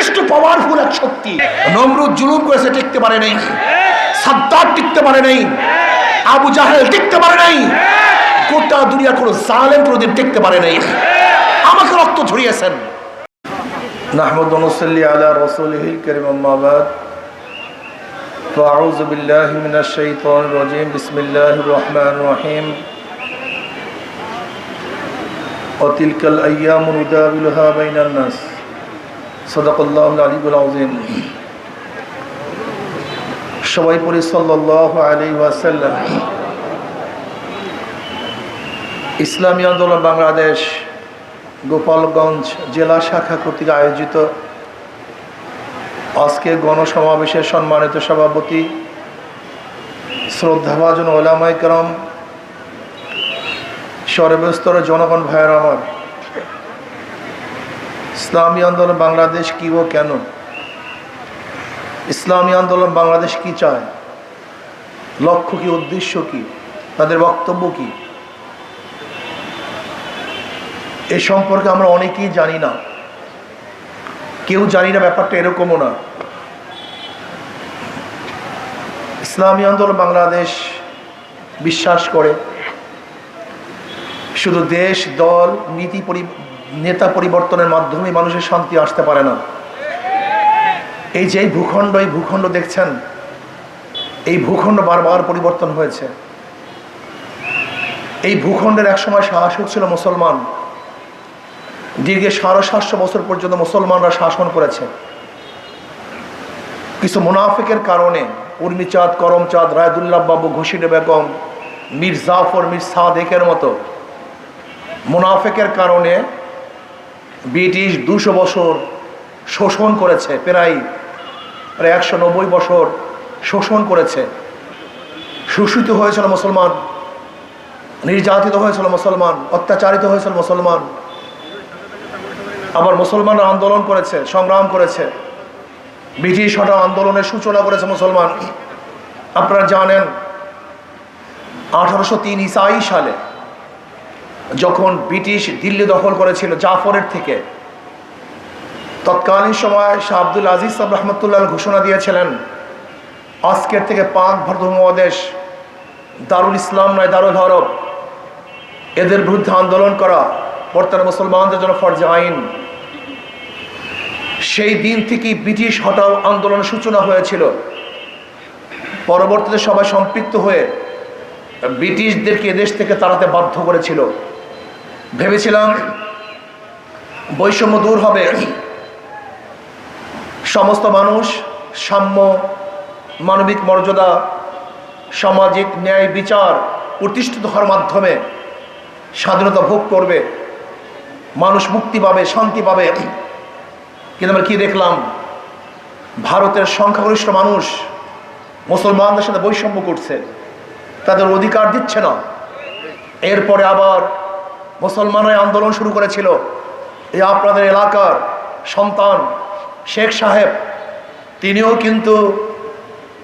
যথেষ্ট পাওয়ারফুল এক শক্তি নমরুদ জুলুম করেছে টিকতে পারে নাই সাদ্দার টিকতে পারে নাই আবু জাহেল টিকতে পারে নাই গোটা দুনিয়ার কোনো জালেম কোনোদিন টিকতে পারে নাই আমাকে রক্ত ঝরিয়েছেন نحمد ونصلي على رسوله الكريم أما بعد فأعوذ بالله من الشيطان الرجيم بسم الله الرحمن الرحيم وتلك الأيام نداولها بين الناس সবাই পড়ে সাল্লাহ ইসলামী আন্দোলন বাংলাদেশ, গোপালগঞ্জ জেলা শাখা কর্তৃক আয়োজিত আজকে গণসমাবেশের সম্মানিত সভাপতি, শ্রদ্ধাভাজন ওলামাইকরম সর্বস্তরের জনগণ ভাইয়ের আমার। ইসলামী আন্দোলন বাংলাদেশ কি ও কেন? ইসলামী আন্দোলন বাংলাদেশ কি চায়? লক্ষ্য কি, উদ্দেশ্য কি? তাদের বক্তব্য কি? এ সম্পর্কে আমরা অনেকেই জানি না। কেউ জানি না, ব্যাপারটা এরকমও না। ইসলামী আন্দোলন বাংলাদেশ বিশ্বাস করে। শুধু দেশ, দল, নীতি পরি নেতা পরিবর্তনের মাধ্যমে মানুষের শান্তি আসতে পারে না। এই যে ভূখণ্ড, এই ভূখণ্ড দেখছেন, এই ভূখণ্ড বারবার পরিবর্তন হয়েছে। এই ভূখণ্ডের একসময় শাসক ছিল মুসলমান। দীর্ঘ সাড়ে সাতশো বছর পর্যন্ত মুসলমানরা শাসন করেছে। কিছু মুনাফিকের কারণে উর্মিচাঁদ, করমচাঁদ, রায়দুল্লাহ বাবু, ঘুষিরে বেগম, মীর জাফর, মীর সাদেকের মতো মুনাফিকের কারণে ব্রিটিশ দুশো বছর শোষণ করেছে, প্রায় প্রায় একশো নব্বই বছর শোষণ করেছে। শোষিত হয়েছিল মুসলমান, নির্যাতিত হয়েছিল মুসলমান, অত্যাচারিত হয়েছিল মুসলমান। আবার মুসলমানরা আন্দোলন করেছে, সংগ্রাম করেছে। ব্রিটিশ হঠাৎ আন্দোলনের সূচনা করেছে মুসলমান। আপনারা জানেন, আঠারোশো তিন ইসাই সালে যখন ব্রিটিশ দিল্লি দখল করেছিল জাফরের থেকে, তৎকালীন সময় শাহ আব্দুল আজিজ সাহ রহমতুল্লাহ ঘোষণা দিয়েছিলেন, আজকের থেকে পাক ভারত মহাদেশ দারুল ইসলাম নয় দারুল হরব এদের বিরুদ্ধে আন্দোলন করা, বর্তমানে মুসলমানদের জন্য ফরজে আইন। সেই দিন থেকেই ব্রিটিশ হটাও আন্দোলনের সূচনা হয়েছিল। পরবর্তীতে সবাই সম্পৃক্ত হয়ে ব্রিটিশদেরকে এদেশ থেকে তাড়াতে বাধ্য করেছিল। ভেবেছিলাম বৈষম্য দূর হবে। সমস্ত মানুষ, সাম্য, মানবিক মর্যাদা, সামাজিক ন্যায় বিচার প্রতিষ্ঠিত হওয়ার মাধ্যমে স্বাধীনতা ভোগ করবে। মানুষ মুক্তি পাবে, শান্তি পাবে। কিন্তু আমরা কী দেখলাম? ভারতের সংখ্যাগরিষ্ঠ মানুষ মুসলমানদের সাথে বৈষম্য করছে। তাদের অধিকার দিচ্ছে না। এরপরে আবার মুসলমানরা আন্দোলন শুরু করেছিল। এই আপনাদের এলাকার সন্তান শেখ সাহেব, তিনিও কিন্তু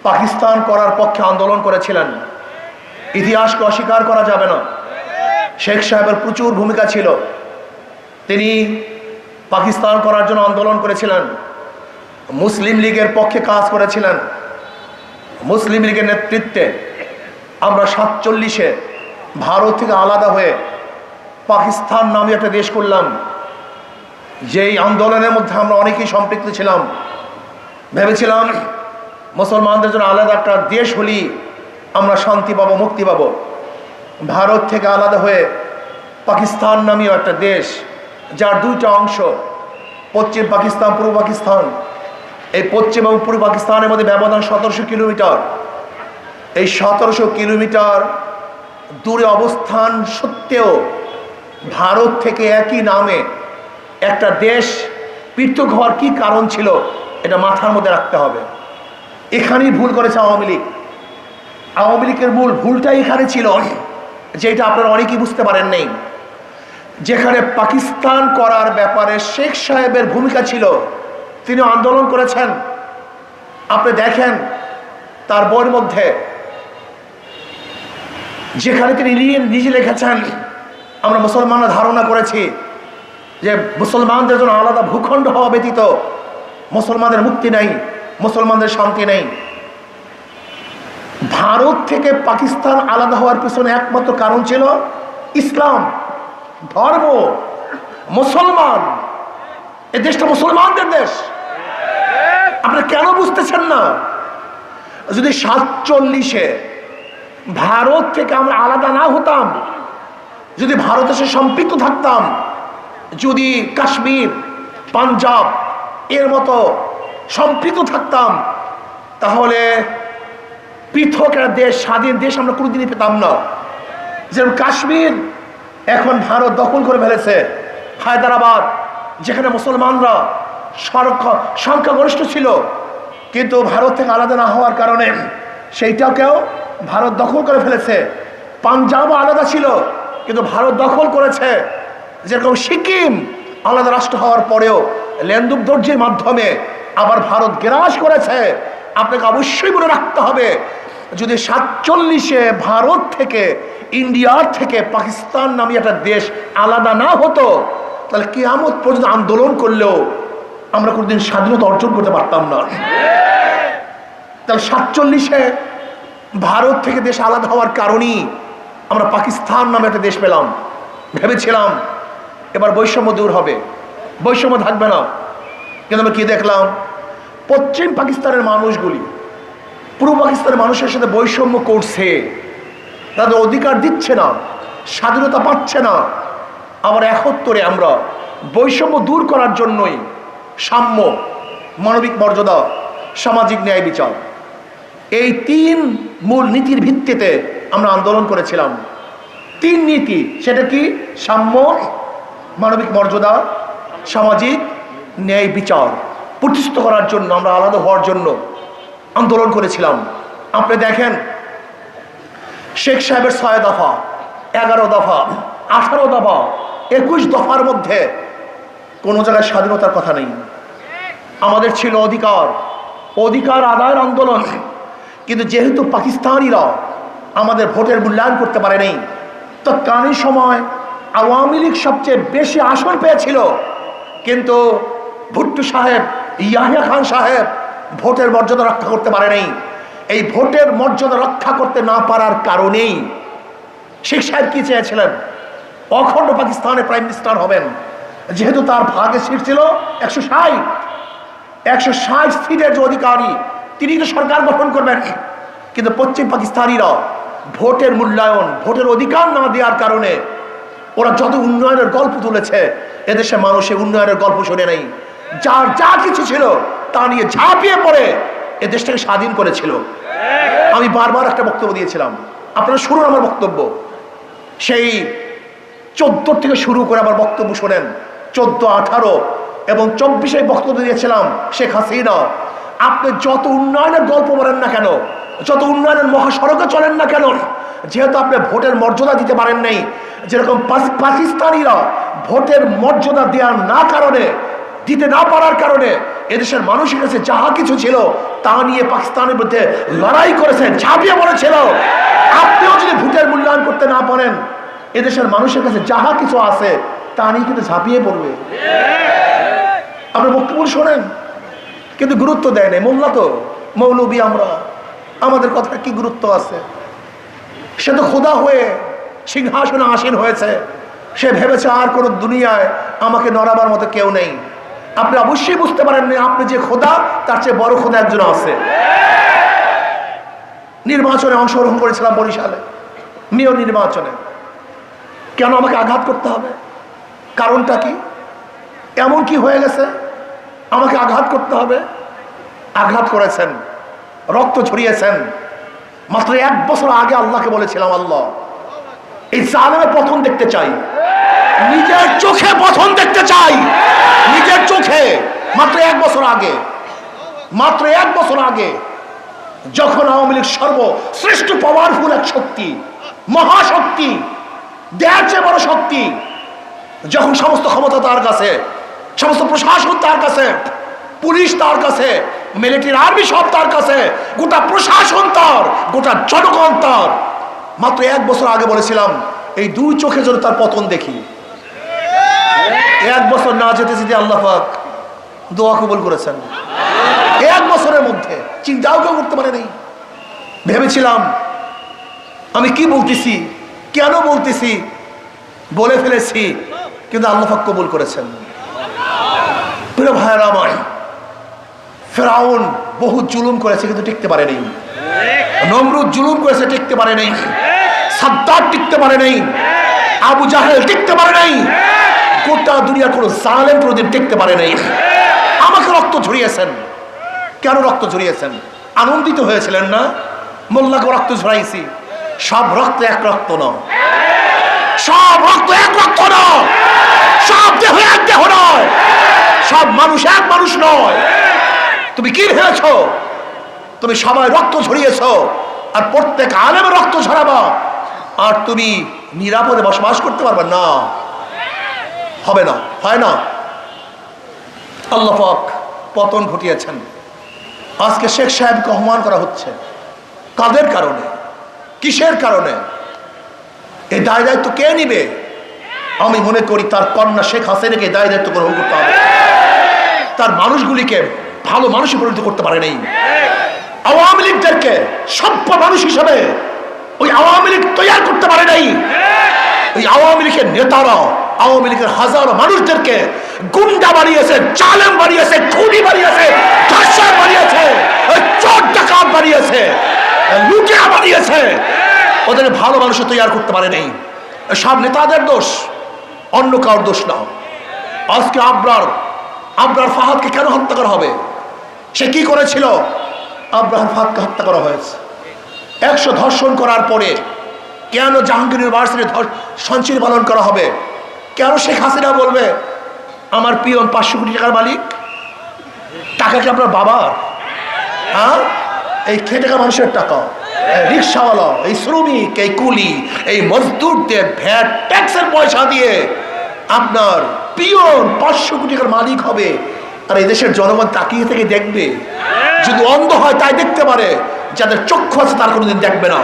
পাকিস্তান করার পক্ষে আন্দোলন করেছিলেন। ইতিহাসকে অস্বীকার করা যাবে না। শেখ সাহেবের প্রচুর ভূমিকা ছিল। তিনি পাকিস্তান করার জন্য আন্দোলন করেছিলেন। মুসলিম লীগের পক্ষে কাজ করেছিলেন। মুসলিম লীগের নেতৃত্বে আমরা সাতচল্লিশে ভারত থেকে আলাদা হয়ে পাকিস্তান নামে একটা দেশ করলাম। যেই আন্দোলনের মধ্যে আমরা অনেকেই সম্পৃক্ত ছিলাম। ভেবেছিলাম, মুসলমানদের জন্য আলাদা একটা দেশ হলি আমরা শান্তি পাবো, মুক্তি পাবো। ভারত থেকে আলাদা হয়ে পাকিস্তান নামীয় একটা দেশ, যার দুইটা অংশ পশ্চিম পাকিস্তান, পূর্ব পাকিস্তান। এই পশ্চিম এবং পূর্ব পাকিস্তানের মধ্যে ব্যবধান সতেরোশো কিলোমিটার। এই সতেরোশো কিলোমিটার দূরে অবস্থান সত্ত্বেও ভারত থেকে একই নামে একটা দেশ পৃথক হওয়ার কী কারণ ছিল, এটা মাথার মধ্যে রাখতে হবে। এখানেই ভুল করেছে আওয়ামী লীগ। আওয়ামী লীগের মূল ভুলটাই এখানে ছিল, যেটা আপনারা অনেকেই বুঝতে পারেন নেই। যেখানে পাকিস্তান করার ব্যাপারে শেখ সাহেবের ভূমিকা ছিল, তিনি আন্দোলন করেছেন। আপনি দেখেন, তার বইয়ের মধ্যে, যেখানে তিনি নিজে লিখেছেন আমরা মুসলমানরা ধারণা করেছি যে মুসলমানদের জন্য আলাদা ভূখণ্ড হওয়া ব্যতীত মুসলমানদের মুক্তি নেই, মুসলমানদের শান্তি নেই। ভারত থেকে পাকিস্তান আলাদা হওয়ার পিছনে একমাত্র কারণ ছিল ইসলাম, ধর্ম, মুসলমান। এ দেশটা মুসলমানদের দেশ। আপনারা কেন বুঝতেছেন না? যদি সাতচল্লিশে ভারত থেকে আমরা আলাদা না হতাম যদি ভারতের সাথে সম্পৃক্ত থাকতাম, যদি কাশ্মীর, পাঞ্জাব এর মতো সম্পৃক্ত থাকতাম, তাহলে পৃথক একটা দেশ, স্বাধীন দেশ আমরা কোনোদিনই পেতাম না। যেমন কাশ্মীর এখন ভারত দখল করে ফেলেছে, হায়দ্রাবাদ, যেখানে মুসলমানরা সংখ্যা- সংখ্যাগরিষ্ঠ ছিল, কিন্তু ভারত থেকে আলাদা না হওয়ার কারণে সেইটাকেও ভারত দখল করে ফেলেছে। পাঞ্জাবও আলাদা ছিল কিন্তু ভারত দখল করেছে। যেরকম সিকিম আলাদা রাষ্ট্র হওয়ার পরেও লেন্দুক দর্জির মাধ্যমে আবার ভারত গ্রাস করেছে। আপনাকে অবশ্যই মনে রাখতে হবে, যদি সাতচল্লিশে ভারত থেকে ইন্ডিয়ার থেকে পাকিস্তান নামে একটা দেশ আলাদা না হতো, তাহলে কেয়ামত পর্যন্ত আন্দোলন করলেও আমরা কোনোদিন স্বাধীনতা অর্জন করতে পারতাম না। তাহলে সাতচল্লিশে ভারত থেকে দেশ আলাদা হওয়ার কারণেই আমরা পাকিস্তান নামে একটা দেশ পেলাম। ভেবেছিলাম এবার বৈষম্য দূর হবে। বৈষম্য থাকবে না। কিন্তু আমরা কি দেখলাম? পশ্চিম পাকিস্তানের মানুষগুলি, পূর্ব পাকিস্তানের মানুষের সাথে বৈষম্য করছে। তাদের অধিকার দিচ্ছে না, স্বাধীনতা পাচ্ছে না। আবার একত্তরে আমরা বৈষম্য দূর করার জন্যই সাম্য, মানবিক মর্যাদা, সামাজিক ন্যায় বিচার। এই তিন মূল নীতির ভিত্তিতে আমরা আন্দোলন করেছিলাম। তিন নীতি, সেটা কি? সাম্য, মানবিক মর্যাদা, সামাজিক ন্যায় বিচার। প্রতিষ্ঠিত করার জন্য, আমরা আলাদা হওয়ার জন্য আন্দোলন করেছিলাম। আপনি দেখেন, শেখ সাহেবের ছয় দফা, এগারো দফা, আঠারো দফা, একুশ দফার মধ্যে কোনো জায়গায় স্বাধীনতার কথা নেই। আমাদের ছিল অধিকার। অধিকার আদায়ের আন্দোলন। কিন্তু যেহেতু পাকিস্তানিরা আমাদের ভোটের মূল্যায়ন করতে পারে নাই। তৎকালীন সময় আওয়ামী লীগ সবচেয়ে বেশি আসন পেয়েছিল। কিন্তু ভুট্টু সাহেব, ইয়াহিয়া খান সাহেব ভোটের মর্যাদা রক্ষা করতে পারে নাই। এই ভোটের মর্যাদা রক্ষা করতে না পারার কারণেই শেখ সাহেব কি চেয়েছিলেন? অখণ্ড পাকিস্তানের প্রাইম মিনিস্টার হবেন। যেহেতু তার ভাগে সিট ছিল একশো ষাট। একশো ষাট সিটের যে অধিকারী, তিনি তো সরকার গঠন করবেন। কিন্তু পশ্চিম পাকিস্তানিরা ভোটের মূল্যায়ন, ভোটের অধিকার না দেওয়ার কারণে ওরা যত উন্নয়নের গল্প তুলেছে, এদেশে মানুষে উন্নয়নের গল্প শুনে নেই। যার যা কিছু ছিল, তা নিয়ে ঝাঁপিয়ে পড়ে এ দেশটাকে স্বাধীন করেছিল। আমি বারবার একটা বক্তব্য দিয়েছিলাম। আপনারা শুনুন আমার বক্তব্য। সেই চোদ্দ থেকে শুরু করে আমার বক্তব্য শোনেন। চোদ্দ, আঠারো এবং চব্বিশে বক্তব্য দিয়েছিলাম শেখ হাসিনা। আপনি যত উন্নয়নের গল্প বলেন না কেন যত উন্নয়নের মহাসড়কে চলেন না কেন? যেহেতু আপনি ভোটের মর্যাদা দিতে পারেন নাই, যেরকম পাকিস্তানিরা ভোটের মর্যাদা দেওয়ার না কারণে, দিতে না পারার কারণে এদেশের মানুষের কাছে যাহা কিছু ছিল, তা নিয়ে পাকিস্তানের বিরুদ্ধে লড়াই করেছেন, ঝাঁপিয়ে পড়েছিল। আপনিও যদি ভোটের মূল্যায়ন করতে না পারেন, এদেশের মানুষের কাছে যাহা কিছু আছে, তা নিয়ে কিন্তু ঝাঁপিয়ে পড়বে। আপনার বক্তব্য শোনেন, কিন্তু গুরুত্ব দেয় নাই। মোল্লা তো, মৌলবী আমরা। আমাদের কথা কি গুরুত্ব আছে? সে তো খোদা হয়ে সিংহাসনে আসীন হয়েছে। সে ভেবেছে আর কোনো দুনিয়ায় আমাকে নড়াবার মতো কেউ নেই। আপনি অবশ্যই বুঝতে পারেন আপনি যে খোদা, তার চেয়ে বড় খোদা একজন আছে। নির্বাচনে অংশগ্রহণ করেছিলাম বরিশালে, মেয়র নির্বাচনে। কেন আমাকে আঘাত করতে হবে? কারণটা কি? এমন কি হয়ে গেছে? আমাকে আঘাত করতে হবে? আঘাত করেছেন। রক্ত ছড়িয়েছেন মাত্র এক বছর আগে আল্লাহকে বলেছিলাম, আল্লাহ, এই জালেমের পতন দেখতে চাই। নিজের চোখে পতন দেখতে চাই। নিজের চোখে। মাত্র এক বছর আগে। মাত্র এক বছর আগে যখন আওয়ামী লীগ সর্বশ্রেষ্ঠ পাওয়ারফুল এক শক্তি, মহাশক্তি, দেয়ার বড় শক্তি, যখন সমস্ত ক্ষমতা তার কাছে, সমস্ত প্রশাসন তার কাছে, পুলিশ তার কাছে মিলিটারি আর্মি সব তার কাছে, গোটা প্রশাসন তার, গোটা জনগণ তার। মাত্র এক বছর আগে বলেছিলাম, এই দুই চোখে যদি তার পতন দেখি, এক বছর না যেতে যেতে আল্লাহ দোয়া কবুল করেছেন। এক বছরের মধ্যে, চিন্তাও কেউ করতে পারে নেই ভেবেছিলাম, আমি কি বলতেছি, কেন বলতেছি, বলে ফেলেছি, কিন্তু আল্লাহ কবুল করেছেন। প্রিয় ভাইয়ের আমার ফেরাউন বহু জুলুম করেছে কিন্তু টিকতে পারে নেই নমরুদ জুলুম করেছে, টিকতে পারে নাই সাদ্দার টিকতে পারে নাই আবু জাহেল টিকতে পারে নাই গোটা দুনিয়ার কোনো জালেম কোনোদিন টিকতে পারে নাই আমাকে রক্ত ঝরিয়েছেন। কেন রক্ত ঝরিয়েছেন? আনন্দিত হয়েছিলেন না? মোল্লাকে রক্ত ঝরাইছি। সব রক্ত এক রক্ত নয় সব রক্ত এক রক্ত নয় সব দেহ এক দেহ নয়। সব মানুষ এক মানুষ নয়। তুমি কি ভেবেছ? তুমি সবাই রক্ত ঝরিয়েছ আর প্রত্যেক আলেমের রক্ত ঝরাবা। আর তুমি নিরাপদে বসবাস করতে পারবে না। হবে না, হয় না। আল্লাহ পতন ঘটিয়েছেন। আজকে শেখ সাহেবকে অপমান করা হচ্ছে। কাদের কারণে? কিসের কারণে? এই দায় দায়িত্ব কে নিবে? আমি মনে করি তার কন্যা শেখ হাসিনাকে দায় দায়িত্ব গ্রহণ করতে হবে। তার মানুষগুলিকে ভালো মানুষে পরিণত করতে পারে নেই। আওয়ামী লীগদেরকে সভ্য মানুষ হিসাবে ওই আওয়ামী লীগ তৈরি করতে পারে নাই। ওই আওয়ামী লীগের নেতারা, আওয়ামী লীগের হাজারো মানুষদেরকে গুন্ডা বানিয়েছে চালেম বানিয়েছে, খুনি বানিয়েছে, ধর্ষণ বানিয়েছে, ওই চোর ডাকাত বানিয়েছে, লুটিয়া বানিয়েছে। ওদের ভালো মানুষ তৈরি করতে পারে নেই। সব নেতাদের দোষ, অন্য কারোর দোষ না। আজকে আবরার আবরার ফাহাদকে কেন হত্যা করা হবে? সে কি করেছিল? আব্রাহাম ফাহাদকে হত্যা করা হয়েছে। একশো ধর্ষণ করার পরে কেন জাহাঙ্গীর ইউনিভার্সিটি সঞ্চির পালন করা হবে? কেন শেখ হাসিনা বলবে, আমার পিয়ন পাঁচশো কোটি টাকার মালিক, টাকা কি আপনার বাবার হ্যাঁ? এই খেটে মানুষের টাকা। রিক্সাওয়ালা, এই শ্রমিক, এই কুলি, এই মজদুরদের ভ্যাট, ট্যাক্সের পয়সা দিয়ে আপনার পিয়ন পাঁচশো কোটি টাকার মালিক হবে। আর এই দেশের জনগণ তাকিয়ে থেকে দেখবে। যদি অন্ধ হয় তাই দেখতে পারে, যাদের চক্ষু আছে তার কোনোদিন দেখবে না।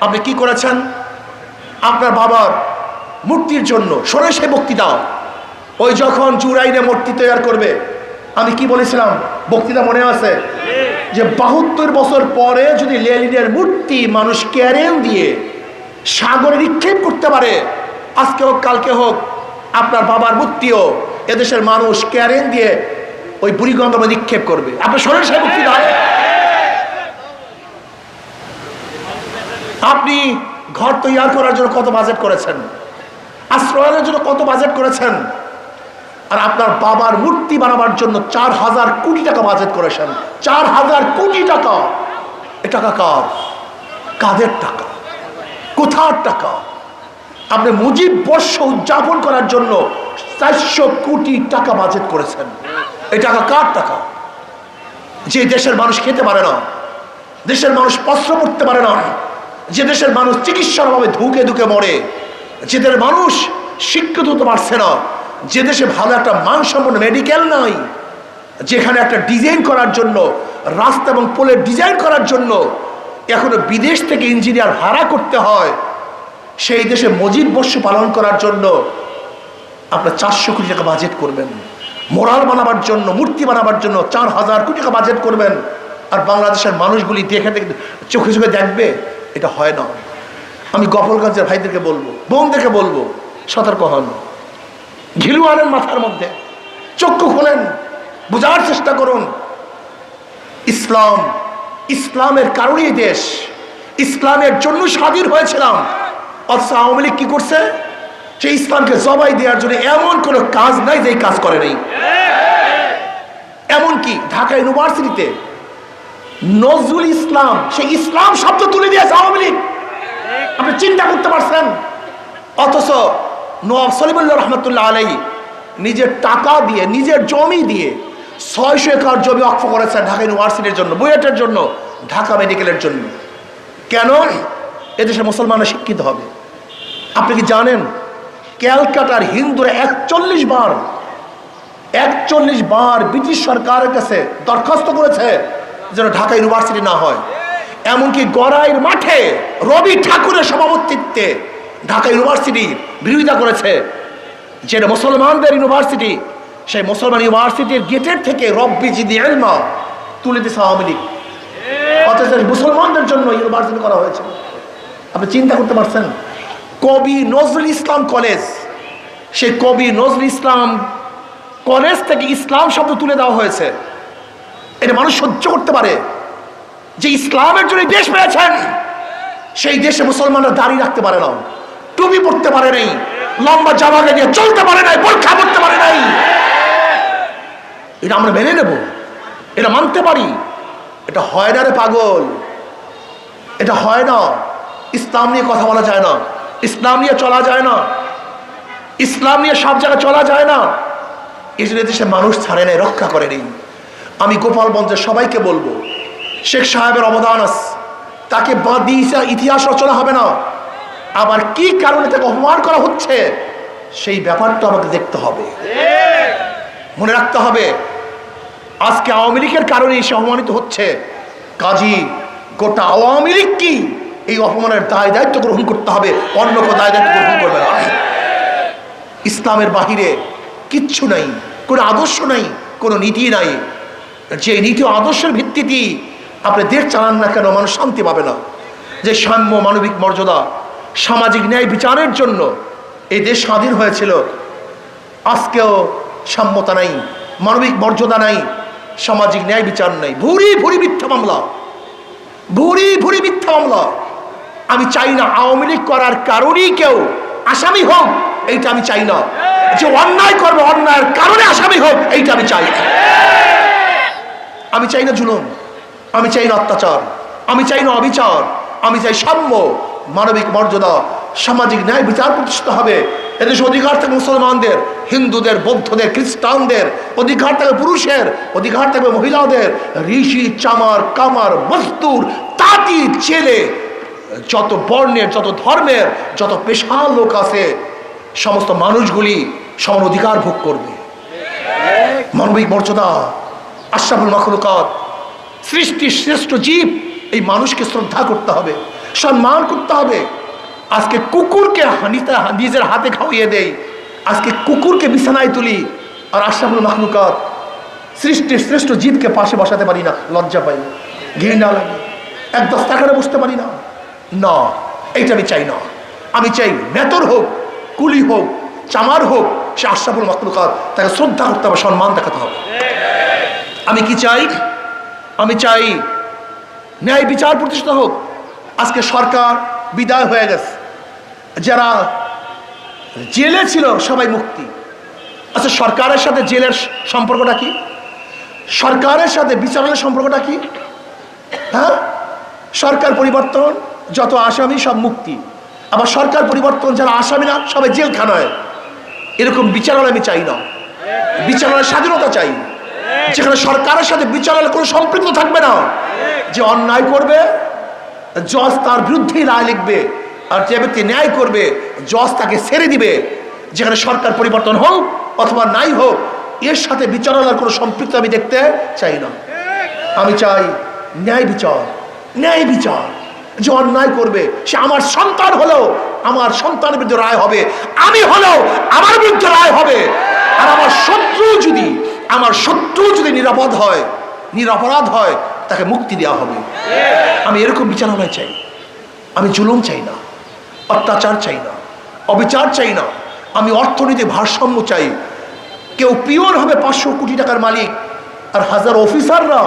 আপনি কি করেছেন? আপনার বাবার মূর্তির জন্য শোনে সে বক্তৃতা। ওই যখন জুরাইনে মূর্তি তৈরি করবে, আমি কি বলেছিলাম? বক্তৃতা মনে আছে? যে বাহাত্তর বছর পরে যদি লেলিনের মূর্তি মানুষ ক্যারেন দিয়ে সাগরে নিক্ষেপ করতে পারে, আজকে হোক, কালকে হোক, আপনার বাবার মূর্তিও এদেশের মানুষ ক্যারেন দিয়ে ওই বুড়িগঙ্গা নিক্ষেপ করবে। আপনি সেই বক্তৃতা আপনি ঘর তৈরি করার জন্য কত বাজেট করেছেন? আশ্রয়ের জন্য কত বাজেট করেছেন? আর আপনার বাবার মূর্তি বানাবার জন্য চার হাজার কোটি টাকা বাজেট করেছেন। চার হাজার কোটি টাকা। এ টাকা কার? কাদের টাকা? কোথার টাকা? আপনি মুজিব বর্ষ উদযাপন করার জন্য চারশো কোটি টাকা বাজেট করেছেন। এই টাকা কার টাকা? যে দেশের মানুষ খেতে পারে না, দেশের মানুষ বস্ত্র পড়তে পারে না, যে দেশের মানুষ চিকিৎসার অভাবে ধুকে ধুকে মরে যে দেশের মানুষ শিক্ষিত হতে পারছে না, যে দেশে ভালো একটা মানসম্পন্ন মেডিকেল নাই, যেখানে একটা ডিজাইন করার জন্য, রাস্তা এবং পোলের ডিজাইন করার জন্য এখনও বিদেশ থেকে ইঞ্জিনিয়ার ভাড়া করতে হয়, সেই দেশে মজিদ বর্ষ পালন করার জন্য আপনার চারশো কোটি টাকা বাজেট করবেন। মোরাল বানাবার জন্য, মূর্তি বানাবার জন্য চার হাজার কোটি টাকা বাজেট করবেন। আর বাংলাদেশের মানুষগুলি দেখে দেখে চোখে চোখে দেখবে, এটা হয় না। আমি গফলগঞ্জের ভাইদেরকে বলব, বোনদেরকে বলব, সতর্ক হন। ঘিলু আনেন মাথার মধ্যে চক্ষু খোলেন, বোঝার চেষ্টা করুন। ইসলাম, ইসলামের কারণেই দেশ, ইসলামের জন্য স্বাধীন হয়েছিলাম। অথচ আওয়ামী লীগ কি করছে? সে ইসলামকে জবাই দেওয়ার জন্য এমন কোনো কাজ নাই যে কাজ করে নেই। এমনকি ঢাকা ইউনিভার্সিটিতে নজরুল ইসলাম সেই ইসলাম শব্দ তুলে দিয়েছে আওয়ামী লীগ। আপনি চিন্তা করতে পারছেন? অথচ নওয়াব সলিমুল্লাহ রহমতুল্লাহ আলাই নিজের টাকা দিয়ে, নিজের জমি দিয়ে ছয়শো একর জমি অক্ষ করেছেন ঢাকা ইউনিভার্সিটির জন্য, বুয়েটের জন্য, ঢাকা মেডিকেলের জন্য। কেন? এদেশে মুসলমানরা শিক্ষিত হবে। আপনি কি জানেন? ক্যালকাটার হিন্দুরা একচল্লিশ বার একচল্লিশ বার ব্রিটিশ সরকারের কাছে দরখাস্ত করেছে যেন ঢাকা ইউনিভার্সিটি না হয়। এমনকি গড়াইয়ের মাঠে রবি ঠাকুরের সভাপতিত্বে ঢাকা ইউনিভার্সিটি বিরোধিতা করেছে। যেটা মুসলমানদের ইউনিভার্সিটি, সেই মুসলমান ইউনিভার্সিটির গেটের থেকে রব্বি জিদি এলমা তুলে দিয়েছে আওয়ামী লীগ। অথচ মুসলমানদের জন্য ইউনিভার্সিটি করা হয়েছে। আপনি চিন্তা করতে পারছেন? কবি নজরুল ইসলাম কলেজ। সেই কবি নজরুল ইসলাম কলেজ থেকে ইসলাম শব্দ তুলে দেওয়া হয়েছে। এটা মানুষ সহ্য করতে পারে। যে ইসলামের জন্য দেশ পেয়েছেন, সেই দেশে মুসলমানরা দাঁড়িয়ে রাখতে পারে না। টুপি পড়তে পারে নাই, লম্বা জামাকে নিয়ে চলতে পারে নাই পরীক্ষা করতে পারে নাই। এটা আমরা মেনে নেব, এটা মানতে পারি। এটা হয় না রে পাগল। এটা হয় না। ইসলাম নিয়ে কথা বলা যায় না। ইসলাম নিয়ে চলা যায় না। ইসলাম নিয়ে সব জায়গায় চলা যায় না। জন্য দেশে মানুষ ছাড়ে নাই, রক্ষা করে নেই। আমি গোপালগঞ্জের সবাইকে বলব, শেখ সাহেবের অবদান আছে তাকে বাদ দিয়ে ইতিহাস রচনা হবে না। আবার কি কারণে তাকে অপমান করা হচ্ছে, সেই ব্যাপারটা আমাকে দেখতে হবে। মনে রাখতে হবে, আজকে আওয়ামী লীগের কারণে সে অপমানিত হচ্ছে। কাজী, গোটা আওয়ামী লীগ কি? এই অপমানের দায় দায়িত্ব গ্রহণ করতে হবে, অন্য কেউ দায় দায়িত্ব গ্রহণ করবে না। ইসলামের বাহিরে কিচ্ছু নাই, কোনো আদর্শ নাই, কোনো নীতি নাই। যে নীতি আদর্শের ভিত্তিতেই আপনি দেশ চালান না কেন মানুষ শান্তি পাবে না। যে সাম্য মানবিক মর্যাদা, সামাজিক ন্যায় বিচারের জন্য এই দেশ স্বাধীন হয়েছিল, আজকেও সাম্যতা নাই, মানবিক মর্যাদা নাই, সামাজিক ন্যায় বিচার নাই। ভুরি ভুরি মিথ্যা মামলা, ভুরি ভুরি মিথ্যা মামলা। আমি চাই না আওয়ামী লীগ করার কারণেই কেউ আসামি হোক, এইটা আমি চাই না। যে অন্যায় করব অন্যায়ের কারণে আসামি হোক, এইটা আমি চাই না। আমি চাই না জুলুম, আমি চাই না অত্যাচার, আমি চাই না অবিচার, আমি চাই সাম্য, মানবিক মর্যাদা, সামাজিক ন্যায় বিচার প্রতিষ্ঠিত হবে। এদেশে অধিকার থাকে মুসলমানদের, হিন্দুদের, বৌদ্ধদের, খ্রিস্টানদের, অধিকার থাকবে পুরুষের, অধিকার থাকবে মহিলাদের, ঋষি, চামার, কামার, মজদুর, তাঁতি, ছেলে যত বর্ণের, যত ধর্মের, যত পেশার লোক আছে, সমস্ত মানুষগুলি সমান অধিকার ভোগ করবে। মানবিক মর্যাদা, আশরাফুল মাখলুকাত, সৃষ্টির শ্রেষ্ঠ জীব, এই মানুষকে শ্রদ্ধা করতে হবে, সম্মান করতে হবে। আজকে কুকুরকে হানিতা নিজের হাতে খাওয়িয়ে দেই। আজকে কুকুরকে বিছানায় তুলি আর আশরাফুল মাখলুকাত সৃষ্টির শ্রেষ্ঠ জীবকে পাশে বসাতে পারি না, লজ্জা পাই ঘৃণা লাগে, এক দস্তাখানে বসতে পারি না। না, এইটা আমি চাই না। আমি চাই মেতর হোক, কুলি হোক, চামার হোক, সে আশরাফুল মাখলুকাত তাকে শ্রদ্ধা করতে হবে, সম্মান দেখাতে হবে। আমি কি চাই? আমি চাই ন্যায় বিচার প্রতিষ্ঠিত হোক। আজকে সরকার বিদায় হয়ে গেছে। যারা জেলে ছিল, সবাই মুক্তি। আচ্ছা সরকারের সাথে জেলের সম্পর্কটা কি? সরকারের সাথে বিচারের সম্পর্কটা কি? হ্যাঁ? সরকার পরিবর্তন? যত আসামি সব মুক্তি। আবার সরকার পরিবর্তন যারা আসামি না, সবাই জেলখানায়। এরকম বিচারালয় আমি চাই না। বিচারালয়ের স্বাধীনতা চাই। যেখানে সরকারের সাথে বিচারালয় কোনো সম্পৃক্ত থাকবে না। যে অন্যায় করবে, জজ তার বিরুদ্ধেই রায় লিখবে, আর যে ব্যক্তি ন্যায় করবে, জজ তাকে ছেড়ে দিবে। যেখানে সরকার পরিবর্তন হোক অথবা নাই হোক, এর সাথে বিচারালয়ের কোনো সম্পৃক্ত আমি দেখতে চাই না। আমি চাই ন্যায় বিচার ন্যায় বিচার। যে অন্যায় করবে, সে আমার সন্তান হলেও আমার সন্তানের বিরুদ্ধে রায় হবে। আমি হলেও আমার বিরুদ্ধে রায় হবে। আর আমার শত্রু যদি, আমার শত্রু যদি নিরাপদ হয়, নিরাপরাধ হয়, তাকে মুক্তি দেওয়া হবে। আমি এরকম বিচারণায় চাই। আমি জুলুম চাই না, অত্যাচার চাই না, অবিচার চাই না। আমি অর্থনীতি ভারসাম্য চাই। কেউ পিওর হবে পাঁচশো কোটি টাকার মালিক, আর হাজার অফিসাররা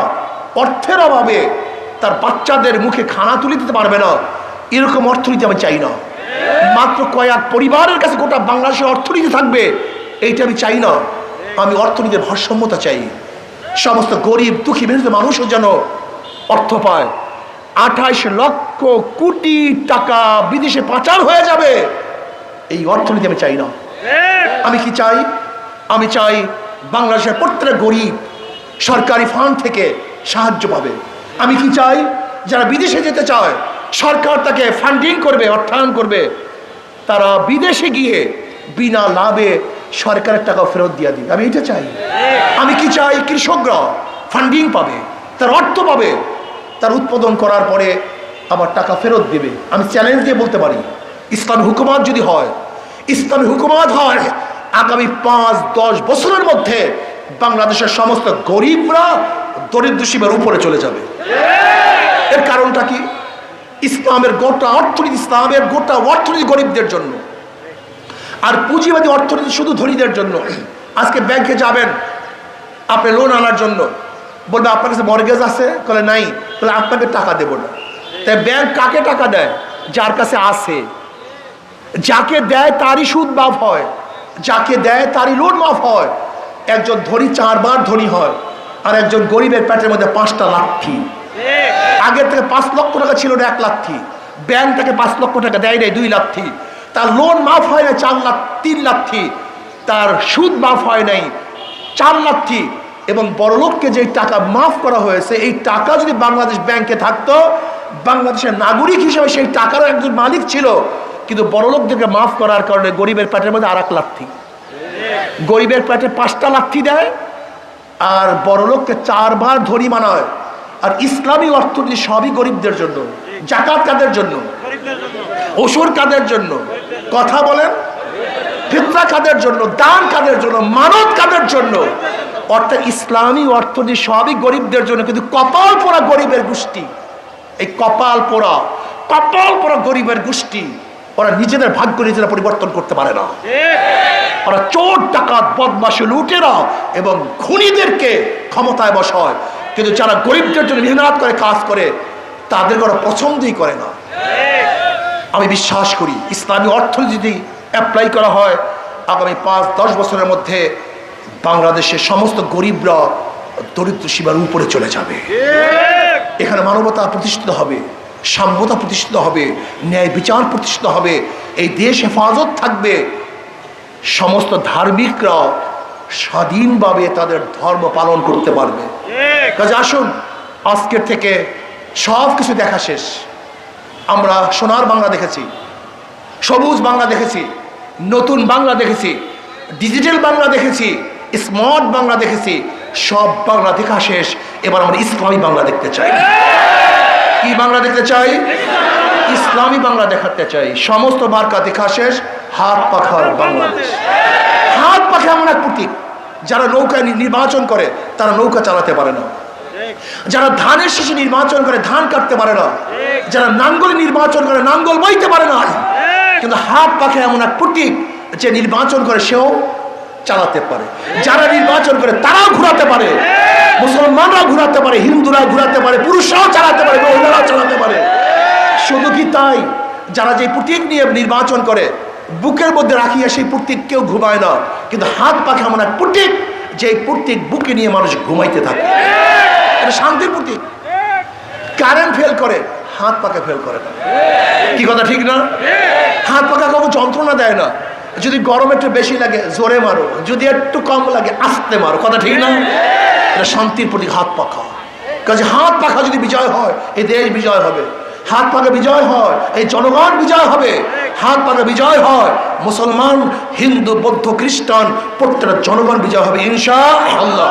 অর্থের অভাবে তার বাচ্চাদের মুখে খানা তুলে দিতে পারবে না। এরকম অর্থনীতি আমি চাই না। মাত্র কয়েক পরিবারের কাছে গোটা বাংলাদেশের অর্থনীতি থাকবে, এইটা আমি চাই না। আমি অর্থনীতির ভারসাম্যতা চাই। সমস্ত গরিব, দুঃখী মেহনত মানুষও যেন অর্থ পায়। আঠাইশ লক্ষ কোটি টাকা বিদেশে পাচার হয়ে যাবে, এই অর্থনীতি আমি চাই না। আমি কি চাই? আমি চাই বাংলাদেশের প্রত্যেক গরিব সরকারি ফান্ড থেকে সাহায্য পাবে। আমি কি চাই? যারা বিদেশে যেতে চায়, সরকার তাকে ফান্ডিং করবে, অর্থায়ন করবে। তারা বিদেশে গিয়ে বিনা লাভে সরকারের টাকা ফেরত দিয়ে দিবে আমি এটা চাই। আমি কি চাই? কৃষকরা ফান্ডিং পাবে, তার অর্থ পাবে, তার উৎপাদন করার পরে আবার টাকা ফেরত দেবে। আমি চ্যালেঞ্জ দিয়ে বলতে পারি, ইসলামী হুকুমাত যদি হয়, ইসলামী হুকুমাত হয়, আগামী পাঁচ, দশ বছরের মধ্যে বাংলাদেশের সমস্ত গরিবরা দরিদ্র সীমার উপরে চলে যাবে। এর কারণটা কি? ইসলামের গোটা অর্থনীতি, ইসলামের গোটা অর্থনীতি গরিবদের জন্য। আর পুঁজিবাদী অর্থনীতি শুধু ধনীদের জন্য। আজকে ব্যাংকে যাবেন, আপনি লোন আনার জন্য। বলবে, আপনার কাছে মর্গেজ আছে? বলে নাই। তাহলে আপনাকে টাকা দেবো না। তাই ব্যাংক কাকে টাকা দেয়? যার কাছে আছে। যাকে দেয় তারই সুদ মাফ হয়। যাকে দেয় তারই লোন মাফ হয়। একজন ধনী, চারবার ধনী হয়। আর একজন গরিবের পেটের মধ্যে পাঁচটা লাঠি। আগের থেকে পাঁচ লক্ষ টাকা ছিল না এক লাঠি। ব্যাংক তাকে পাঁচ লক্ষ টাকা দেয় নাই দুই লাঠি। তার লোন মাফ হয় না চার লাখ তিন লাঠি। তার সুদ মাফ হয় নাই চার লাঠি। এবং বড়লোককে যে টাকা মাফ করা হয়েছে এই টাকা যদি বাংলাদেশ ব্যাংকে থাকতো বাংলাদেশের নাগরিক হিসেবে সেই টাকারও একজন মালিক ছিল। কিন্তু বড়লোকদেরকে মাফ করার কারণে গরিবের পেটের মধ্যে আর এক লাঠি গরিবের পেটে পাঁচটা লাঠি দেয় আর বড়লোককে চারবার ধনী মানায়। আর ইসলামী অর্থনীতি সবই গরিবদের জন্য। জাকাত কাদের জন্য? ওষুর কাদের জন্য? কথা বলেন। ফিতরা কাদের জন্য? দান কাদের জন্য? মানত কাদের জন্য? অর্থাৎ ইসলামী অর্থনীতি সবই গরিবদের জন্য, কিন্তু কপাল পোড়া গরিবের গোষ্ঠী। এই কপাল পোড়া কপাল পোড়া গরিবের গোষ্ঠী। ওরা নিজেদের ভাগ্য নিজেরা পরিবর্তন করতে পারে না। ওরা চোর, ডাকাত বদমাসী লুটেরা এবং খুনিদেরকে ক্ষমতায় বসায়। কিন্তু যারা গরিবদের জন্য মেহনত করে, কাজ করে, তাদেরকে ওরা পছন্দই করে না। আমি বিশ্বাস করি, ইসলামী অর্থনীতি যদি অ্যাপ্লাই করা হয়, আগামী পাঁচ, দশ বছরের মধ্যে বাংলাদেশের সমস্ত গরিবরা দরিদ্র সীমার উপরে চলে যাবে। এখানে মানবতা প্রতিষ্ঠিত হবে। সাম্যতা প্রতিষ্ঠিত হবে, ন্যায় বিচার প্রতিষ্ঠিত হবে, এই দেশ হেফাজত থাকবে। সমস্ত ধার্মিকরা স্বাধীনভাবে তাদের ধর্ম পালন করতে পারবে। কাজে আসুন, আজকের থেকে সব কিছু দেখা শেষ। আমরা সোনার বাংলা দেখেছি, সবুজ বাংলা দেখেছি, নতুন বাংলা দেখেছি, ডিজিটাল বাংলা দেখেছি, স্মার্ট বাংলা দেখেছি, সব বাংলা দেখা শেষ। এবার আমরা ইসলামী বাংলা দেখতে চাই। কি বাংলা দেখতে চাই? ইসলামী বাংলা দেখাতে চাই। সমস্ত মার্কা দেখা শেষ, হাত পাখার বাংলাদেশ। হাত পাখা এমন এক প্রতীক, যারা নৌকা নির্বাচন করে, তারা নৌকা চালাতে পারে না। যারা ধানের শেষে নির্বাচন করে, ধান কাটতে পারে না। যারা নাঙ্গল নির্বাচন করে, নাঙ্গল বইতে পারে না। কিন্তু হাত পাখা এমন এক প্রতীক, যে নির্বাচন করে সেও চালাতে পারে। যারা নির্বাচন করে, তারাও ঘুরাতে পারে। মুসলমানরাও ঘুরাতে পারে হিন্দুরা ঘুরাতে পারে, পুরুষরাও চালাতে পারে, মহিলারাও চালাতে পারে। শুধু কি তাই? যারা যে প্রতীক নিয়ে নির্বাচন করে, বুকের মধ্যে রাখিয়া সেই প্রতীক কেউ ঘুমায় না। কিন্তু হাত পাখা এমন এক প্রতীক যে প্রতীক বুকে নিয়ে মানুষ ঘুমাইতে থাকে। এটা শান্তির প্রতীক। কারেন্ট ফেল করে, হাত পাকে ফেল করে না। কি কথা, ঠিক না? হাত পাকা কখনো যন্ত্রণা দেয় না। যদি গরম একটু বেশি লাগে, জোরে মারো। যদি একটু কম লাগে, আস্তে মারো। কথা ঠিক না? এটা শান্তির প্রতীক হাত পাখা। কাজে হাত পাখা যদি বিজয় হয়, এই দেশ বিজয় হবে। হাত পাখা বিজয় হয়, এই জনগণ বিজয় হবে। হাত পাখা বিজয় হয়, মুসলমান, হিন্দু, বৌদ্ধ, খ্রিস্টান, প্রত্যেকটা জনগণ বিজয় হবে ইনশা আল্লাহ